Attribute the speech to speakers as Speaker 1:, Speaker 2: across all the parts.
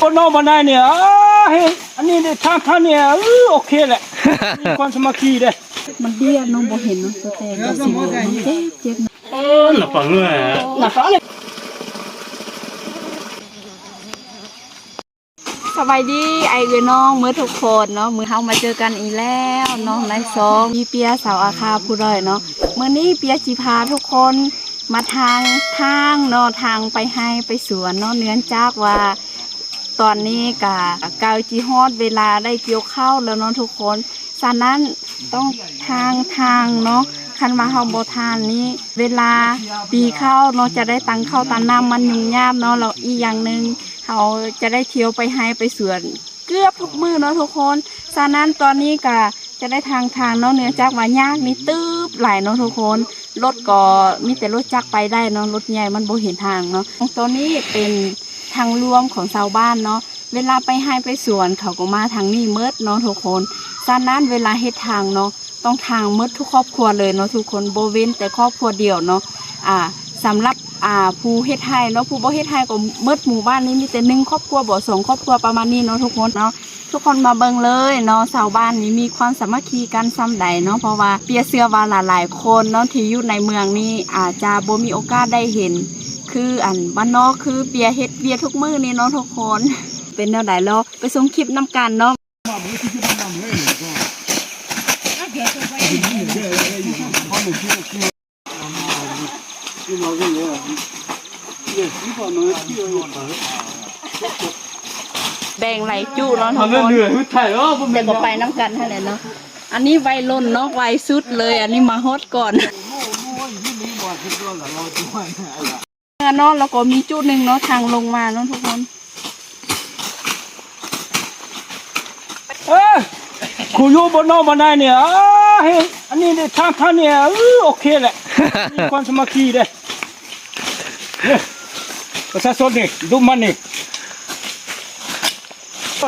Speaker 1: คนนอกมาได้เนี่ยอ้าเฮ้ยอันนี้เนี่ยทางทางเนี่ยเออโอเคแหละมีความสามัคคีเด้
Speaker 2: มันเบี้ยน้องบ่เห็นเนาะตัวแต่ก็สิบ่มันเจ็บเจ็บเนาะ
Speaker 1: เออหนักฟังเลยหนักฟังเลย
Speaker 2: สบายดีไอ้เอ้ยน้องมื้อทุกคนเนาะมื้อเฮามาเจอกันอีกแล้วเนาะในซองมีเปียสาวอาคาผู้ด้อยเนาะมื้อนี้เปียสิพาทุกคน มาทางทางเนาะทางไปให้ไปสวนเนาะเนื่อจากว่า ตอนนี้กะกาวจีฮอดเวลาได้เกี่ยวข้าวแล้วเนาะทุกคนฉะนั้นต้องทางทางเนาะคันมาเฮาบ่ทานนี้ เวลาปีเข้าเนาะจะได้ตังเข้าตันน้ำมันยุ่งยากเนาะแล้วอีกอย่างหนึ่งเขาจะได้เที่ยวไปให้ไปสวน เกือบทุกมือเนาะทุกคนฉะนั้นตอนนี้กะ จะได้ทางทางเนาะเนื่อจากว่ายากนี่ตืบหลายเนาะทุกคนรถก็มีแต่รถจักรไปได้เนาะรถใหญ่มันโบเห็นทางเนาะตัวนี้เป็นทางรวมของชาวบ้านเนาะเวลาไปให้ไปสวนเขาก็มาทางนี้เมิดเนาะทุกคนฉะนั้นเวลาเฮ็ดทางเนาะต้องทางเมิดทุกครอบครัวเลยเนาะทุกคนโบเว้นแต่ครอบครัวเดียวเนาะอ่าสำหรับอ่าผู้เฮ็ดไทยเนาะผู้บ่เฮ็ดไทยก็เมิดหมู่บ้านนี้มีแต่หนึ่งครอบครัวบ่สองครอบครัวประมาณนี้เนาะทุกคนเนาะ ทุกคนมาเบิ่งเลยเนาะชาวบ้านนี้มีความสามัคคีกันซ้ำใดเนาะเพราะว่าเปียเสื้อว่าหลายๆคนเนาะที่อยู่ในเมืองนี้อาจจะบ่มีโอกาสได้เห็น คืออันบ้านนอกคือเปียเฮ็ดเบียทุกมื้อนี่เนาะทุกคน เป็นแนวใดเราไปชมคลิปน้ำกันเนาะแบ่งไหลจุเนาะทุ
Speaker 1: มั
Speaker 2: ก
Speaker 1: น
Speaker 2: คน
Speaker 1: เหนื่อยถ่าย เออผม
Speaker 2: เดี๋ยวก็ไปน้ำกันเท่านั้นเนาะอันนี้ไวล่นเนาะไวสุดเลย อันนี้มาฮอตก่อนเนาะแล้วก็มีจุดหนึ่งเนาะทางลงมาเนาะทุกคน
Speaker 1: เออครูอยู่บนนอกมาได้เนี่ยอ้าเฮ้ยอันนี้เนี่ยทางทางเนี่ยเออโอเคแหละมีความสามัคคีเด้เนี่ยประชาชนนี่ดูมันนี่ คิ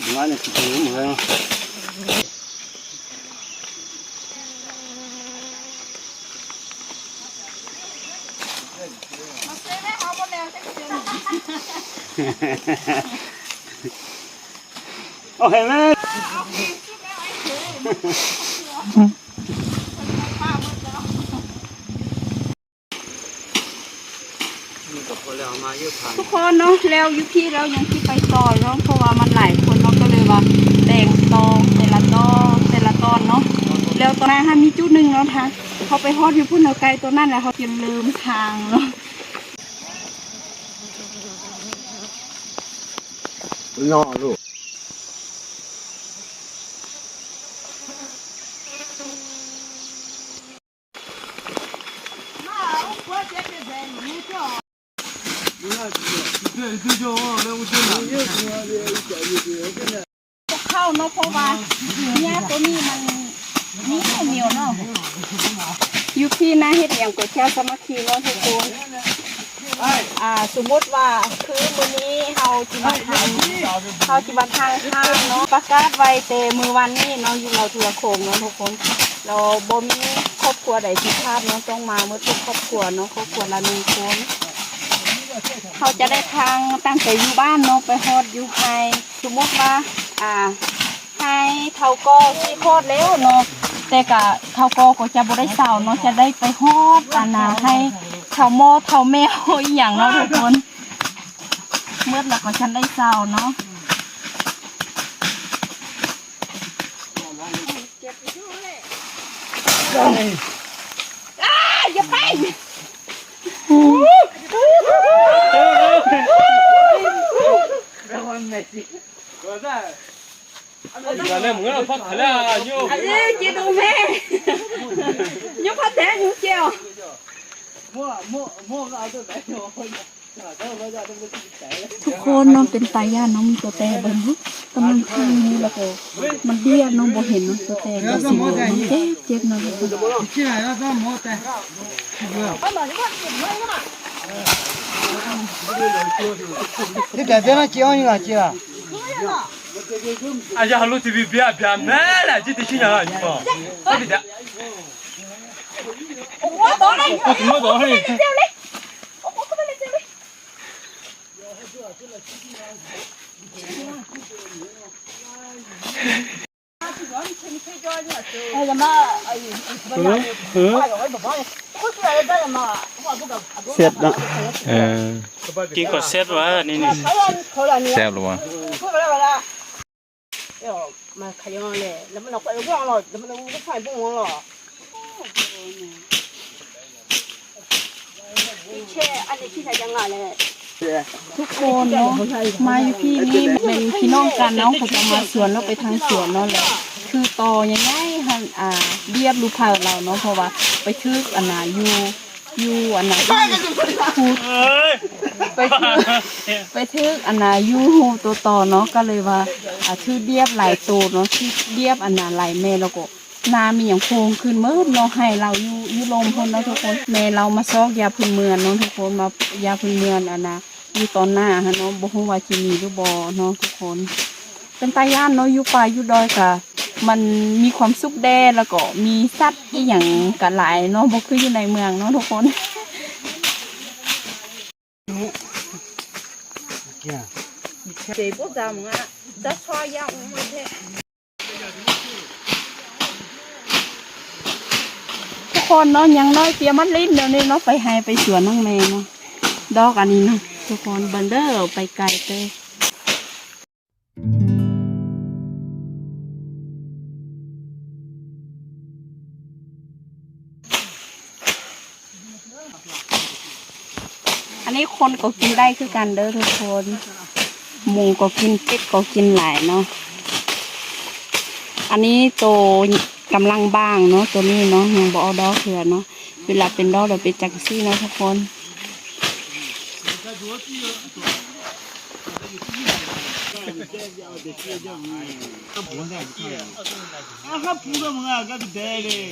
Speaker 1: ดว่าเนี่ยคิดถึงเหมือนโอเคไหม
Speaker 2: ทุกคนเนาะแล้วอยุพี่แล้วยังที่ไปต่อเนาะเพราะว่ามันหลายคนเนาะก็เลยว่าแบ่งตองแต่ละตองแต่ละตอนเนาะแล้วตอนนั้นมีจุดหนึ่งเนาะท่ะเขาไปฮอดอยู่พุ่นเอาไกลตัวนั้นแหละเขาจะลืมทางเนาะ
Speaker 3: ล่อลูก
Speaker 2: เข้าเนาะเพราะว่าเนี่ยตัวนี้มันนี่เหนียวเนาะอยู่พี่นะเฮ็ดอย่างก็แค่สามัคคีเนาะทุกคนอ่าสมมติว่าคือมื้อนี้เฮาจิมาทางเฮาจิมาทางข้างเนาะประกาศไว้แต่มื้อวันนี้เนาะอยู่เราทั่วโคงเนาะทุกคน เราบ่มีครอบครัวใดที่พลาดเนาะต้องมาเมื่อทุกครอบครัวเนาะครอบครัวละหนึ่งคน เขาจะได้ทางตั้งแต่อยู่บ้านเนาะไปฮอดอยู่ไฮสมมติว่าอ่าไฮเท่าก็ที่โคตรแล้วเนาะแต่กะเท่าก็ก็จะบ่ได้เศร้าเนาะจะได้ไปฮอดอันนาให้เท่าโมอเท่าแมวอีหยังเนาะทุกคนเมื่อแล้วก็ฉันได้เศร้าเนาะอ้าอย่าไป
Speaker 1: อันนี้ มึงเราพักแล้วยู
Speaker 2: อันนี้จีดูแม่ยูพักแต้ยูเจียวทุกคนน้องเป็นตาย่าน้องตัวแต่เบิ้งกำลังข้านี่แล้วก็มันเบี้ยน้องบ่เห็นน้องตัวแต่ก็สิบ่เจ็บเจ็บน้องที่ไหน
Speaker 3: แล้วก็หมดแต่ 你别别那接你了接了。
Speaker 4: 哎呀，老弟，别别别买了，这得新鲜了，你说，咋的？
Speaker 1: 我倒了，我怎么倒了？
Speaker 5: 哎呀妈！哎呀，哎呀妈！哎呀，我都忘了，我最爱的妈。
Speaker 3: เสียดนะ
Speaker 6: เออ
Speaker 1: กินก็เสียดวะนี่นี่
Speaker 6: แซ็บหรือวะ
Speaker 5: เดี๋มาขยอนเลยแล้วมันเอาไปเอาพลอแล้วมันเอาไปใส่พวกหลอด
Speaker 2: ทุกคนเนาะมาอยู่ที่นี่เป็นพี่น้องกันเนาะเขาจะมาสวนเราไปทางสวนเนาะแหละคือต่อยังไงฮะอ่าเรียบรูปภาเราเนาะเพราะว่าไปทึกอนาอยู่ อยู่อันน่ะพูดไปทึกไปทึกอันน่ะอยู่หูตัวต่อเนาะก็เลยว่าอ่าชื่อเรียบหลายตัวเนาะที่เรียบอันน่ะหลายแม่แล้วก็นามีอย่างโพงขึ้นเมื่อเนาให้เราอยู่อยู่ลมพนเนาะทุกคนแม่เรามาซอกยาพื้นเมืองเนาะทุกคนมายาพื้นเมืองอันน่ะอยู่ตอนหน้าฮะเนาะบ่ฮู้ว่าสิมีหรือบ่เนาะทุกคน เป็นตาย่านเนาะอยู่ป่าอยู่ดอยกะ มันมีความสุขแด้แล้วก็มีสัตว์อีหยังกันหลายเนาะบ่คืออยู่ในเมืองเนาะทุกคนเจ็บปวดจัง่ะจะช่ยยังไม่ได้ทุกคนเนาะยังน้อยเตียมันลิ้นเดี๋ยวนี้เนาะไปหายไปสวนน้องแมงเนาะดอกอันนี้เนาะทุกคนบันเดอร์ไปไกลเต้ คนก็กินได้คือกันเด้อทุกคน หมูก็กินเป็ดก็กินหลายเนาะ อันนี้โตกำลังบ้างเนาะตัวนี้เนาะยังบอดอเขื่อเนาะ เวลาเป็นดอกเราเป็นจังซี่เนาะทุกคน
Speaker 3: ถ้าพูดมึงอะก็ได้เลย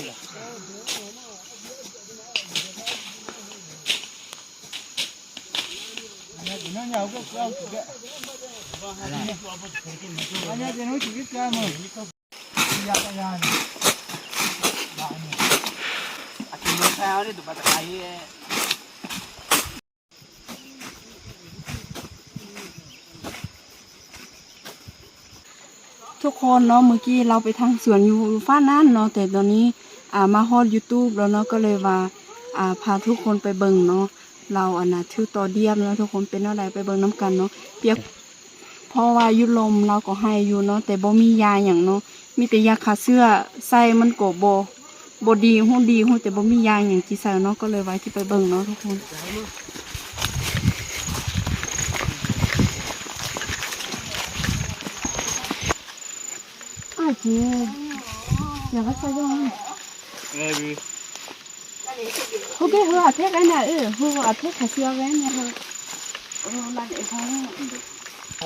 Speaker 2: ทุกคนเนาะเมื่อกี้เราไปทางสวนอยู่ฟ้านั่นเนาะแต่ตอนนี้อ่ามาฮอด YouTube แล้วเนาะก็เลยว่าอ่าพาทุกคนไปเบิ่งเนาะ เราอันน่ะชื่อต่อเดียมแล้วทุกคนเป็นอะไรไปเบิ่งน้กันเนาะเปรียบเพราะว่ายุลมเราก็ให้อยู่เนาะแต่บ่มียาอย่างเนาะมีแต่ยาฆ่าเชื้อใส่มันก็บ่บ่ดีฮู้ดีฮู้แต่บ่มียาอย่างที่ใส่เนาะก็เลยไว้ที่ไปเบิ่งเนาะทุกคนอาเจีอย่าก็ใส่ยังโอเคเฮาอาเทกันน่ะเออเฮาอาเทขาเสียกันเนี่ยเฮาเออมั hú cái hú à thế cái này ừ hú à thế
Speaker 1: cái siêu cái này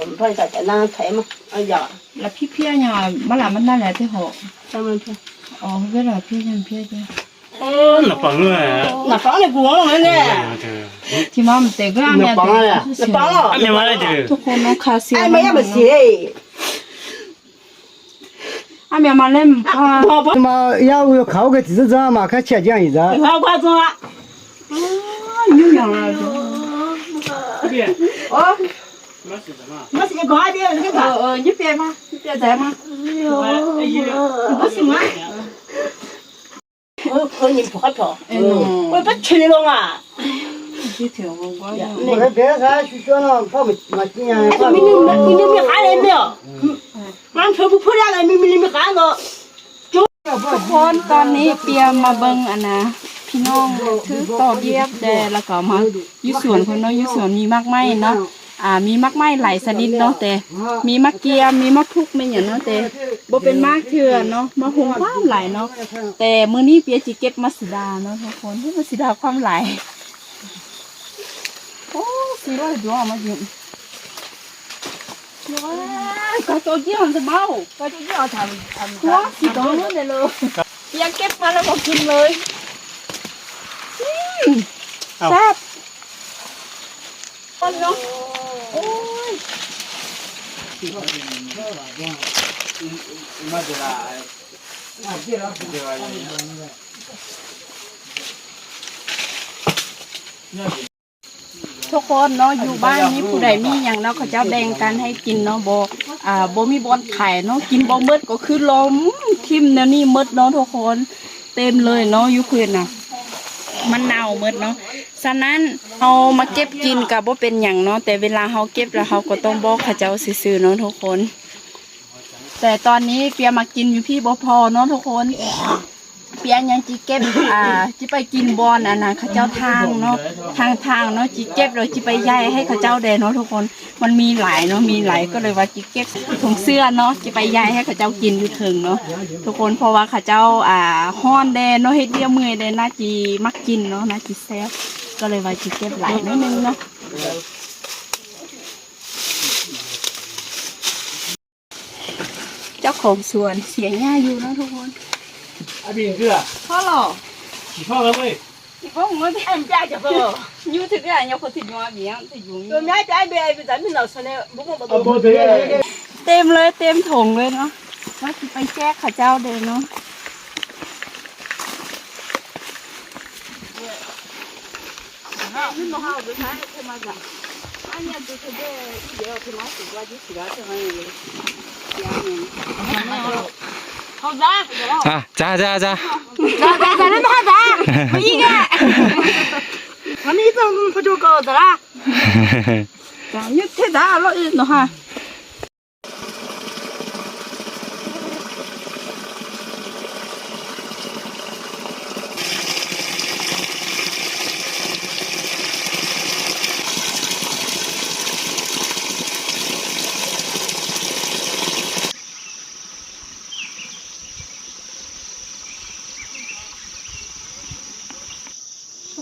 Speaker 1: hứa
Speaker 5: phải giờ cái ra thế mà
Speaker 1: bây
Speaker 2: giờ là phi phi nhà mà làm bên đây là
Speaker 3: thế
Speaker 2: hộ. Sao mà
Speaker 3: phi ờ không
Speaker 5: biết là phi
Speaker 1: nhà phi chứ nạp
Speaker 2: bóng rồi nạp bóng này buồn rồi nè. Thì mà mình để cái
Speaker 5: anh
Speaker 2: nạp
Speaker 5: bóng này nạp bóng.
Speaker 2: anh nhà mà đấy chứ. Tôi không nói khai siêu anh mấy
Speaker 5: em bác
Speaker 3: sĩ 嘛要考个证嘛，
Speaker 5: 中！啊，
Speaker 2: 了。这
Speaker 1: 边，
Speaker 5: 哦。
Speaker 2: 是你的，你。你别吗？你别在吗？哎呦，
Speaker 5: 不是吗？我你不。我不吃
Speaker 2: 你。你我。我了，不
Speaker 3: 嘛几，不。哎，你你你你没有？ มั
Speaker 5: นเพื่อผู้พูดอะไรมีมีมีขาเนาะ
Speaker 2: ทุกคนตอนนี้เปียมาเบิงอันนะพี่น้องถือต่อเยียบแดแล้วก็มายุสวนคนเนาะยุสวนมีมากไหมเนาะอ่ามีมากไม้หลายชนิดเนาะแต่ มีมะเกียมมีมากทุกไม่เห็นเนาะแต่บ่เป็นมากเถื่อเนาะมาหงความหลายเนาะแต่มื้อนี้เปียจีเก็บมาสิดาเนาะทุกคนที่มาสิดาความหลายโอ้สีร้อยดวงมาเยอ เบาก็ตัวเกี่ยวทำทำว้าสีตองนั่นเลยเลยเปียเก็บมาแทุกคนเนาะอยู่บ้านนี้ผู้ใดมีอย่างเนาะเขาเจ้าแบ่งกันให้กินเนาะบอ่าบ่มีบอนไข่เนาะกินบ่หมดก็คือล้มทิมแนวนี้หมดเนาะทุกคนเต็มเลยเนาะอยู่คืนน่ะมันเน่าหมดเนาะฉะนั้นเอามาเก็บกินก็บ่เป็นหยังเนาะแต่เวลาเฮาเก็บแล้วเฮาก็ต้องบอกเขาเจ้าซื่อๆเนาะทุกคน แต่ตอนนี้เปียมากินอยู่พี่บ่พอเนาะทุกคน ปียยังจีเก็บอ่าจีไปกินบอนอันนั้นเขาเจ้าทางเนาะทางทางเนาะจีเก็บเราจีไปย่ายให้เขาเจ้าแดนเนาะทุกคนมันมีหลายเนาะมีหลายก็เลยว่าจีเก็บถุงเสื้อเนาะจีไปย่ายให้เขาเจ้ากินอยู่ถึงเนาะทุกคนเพราะว่าเขาเจ้าอ่าฮ้อนแดนเนาะเฮ็ดเดียวเมื่อยแดน่าจีมักกินเนาะน่าจีแซ่บก็เลยว่าจีเก็บหลายนิดนึงเนาะเจ้าของสวนเสียงหญ้าอยู่เนาะทุกคน 阿斌哥，好
Speaker 1: 了，起床了喂。
Speaker 2: 你把我的
Speaker 5: 俺家去不？
Speaker 2: 牛这个俺要喝的牛面，这牛。
Speaker 5: 我们家边咱们老说的，不不不
Speaker 1: 不。
Speaker 2: เต็มเลยเต็มถุงเลยเนาะก็คือไปแจกข้าเจ้าเดินเนาะ
Speaker 5: 俺家
Speaker 6: 就是这，一
Speaker 5: 要去买西瓜，就西瓜这玩意儿，家里。好噻，好。啊，咋
Speaker 6: 咋咋？
Speaker 5: 咋咋咋？恁哈咋？没呢。我们一直都在搞，对啦。
Speaker 2: 哈哈。太大，老热，哈。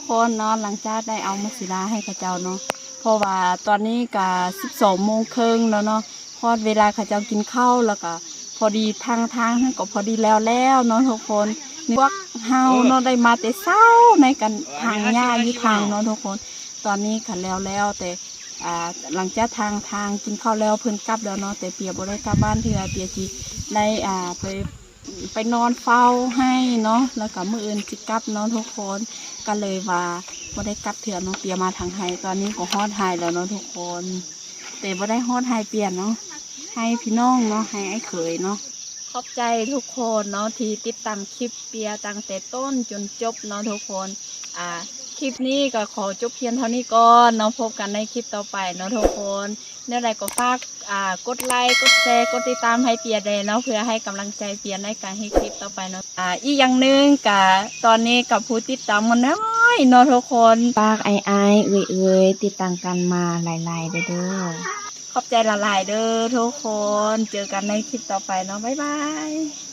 Speaker 2: กคนเนาะหลังจากได้เอามาศิลาให้กับเจ้าเนาะเพราะว่าตอนนี้ก็สิบสองโมงครึ่งแล้วเนาะพอเวลาเขาเจ้ากินข้าวแล้วก็พอดีทางทางนั้นก็พอดีแล้วแล้วเนาะทุกคนพวกเฮาเนาะได้มาแต่เช้าในกันทางหญ้าอยู่ทางเนาะทุกคน ตอนนี้ขันแล้วแล้วแต่อ่าหลังจากทางทางกินข้าวแล้วเพิ่นกลับแล้วเนาะแต่เปียบ่ได้กลับบ้านเถื่อเปียจีได้อ่าไป ไปนอนเฝ้าให้เนาะแล้วก็มืออื่นจิกลับเนาะทุกคนก็เลยว่าบ่ได้กลับเถื่อนเนาะเปียมาทางไฮตอนนี้ก็ฮอดไฮแล้วเนาะทุกคน แต่บ่ได้ฮอดไฮเปลี่ยนเนาะให้พี่น้องเนาะให้ไอ้เขยเนาะขอบใจทุกคนเนาะที่ติดตามคลิปเปียตั้งแต่ต้นจนจบเนาะทุกคนอ่า ลิปนี้ก็ขอจบเพียงเท่านี้ก่อนเนาะพบกันในคลิปต่อไปเนาะทุกคนเนื่อไรก็ฝากอ่ากดไลค์กดแชร์กดติดตามให้เปียเลยเนาะเพื่อให้กำลังใจเปียในการให้คลิปต่อไปเนาะอ่าอีกอย่างหนึ่งกะตอนนี้กับผู้ติดตามมันน้อยเนาะทุกคน
Speaker 7: ปากไอไอเอ่ยเอ่ยติดตามกันมาหลายๆเด้อเด้อ
Speaker 2: ขอบใจละลายๆเด้อทุกคน เจอกันในคลิปต่อไปเนาะบ๊ายบาย